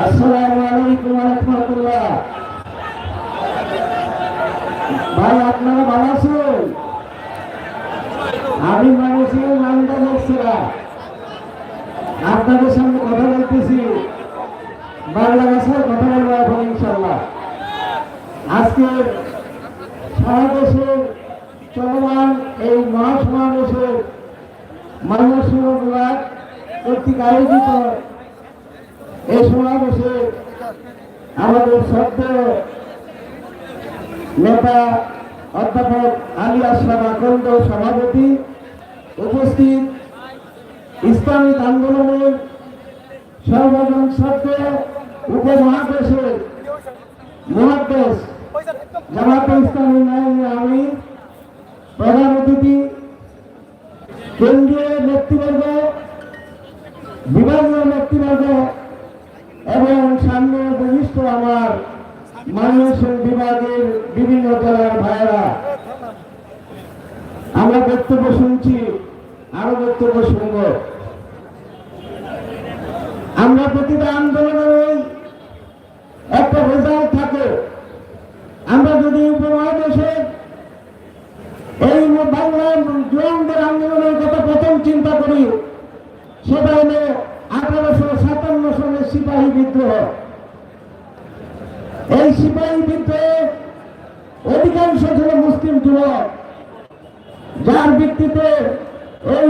আসসালামু আলাইকুম রহমতুল্লাহ ভাই, আপনারা ভালো আছেন? আমি মানুষের নামটা বলছিলাম আপনাদের সামনে কথা বলতেছি। বাংলা ভাষায় কথা বলব এখন ইনশাল্লাহ আজকে সারা দেশে চলমান এই মহাসমাবেশে মানুষ কর্তৃক আয়োজিত এই সমাবেশে আমাদের সদ্য নেতা অধ্যাপক আলী আশরাফ আকন্দ সভাপতি উপস্থিত ইসলামিক আন্দোলনের সর্বজন সত্য উপমহাদেশের মহাদেশ জামাতে ইসলামী আমি প্রধান অতিথি, কেন্দ্রীয় নেতৃবর্গ, বিভাগীয় নেতৃবর্গ এবং সামনে বহিষ্ঠ আমার মানুষের বিভাগের বিভিন্ন জেলার ভাইয়েরা, আমরা বক্তব্য শুনছি, আরও বক্তব্য শুনব। আমরা প্রতিটা আন্দোলনের ওই একটা রেজাল্ট থাকে। আমরা যদি উপমহাদেশের এই বাংলার জোয়ানদের আন্দোলনের কথা প্রথম চিন্তা করি, সেটা হলো আঠারোশো সাতান্ন সালের সিপাহী বিদ্রোহ। এই সিপাহী বিদ্রোহে অধিকাংশ ছিল মুসলিম যুবক। যার ভিত্তিতে এই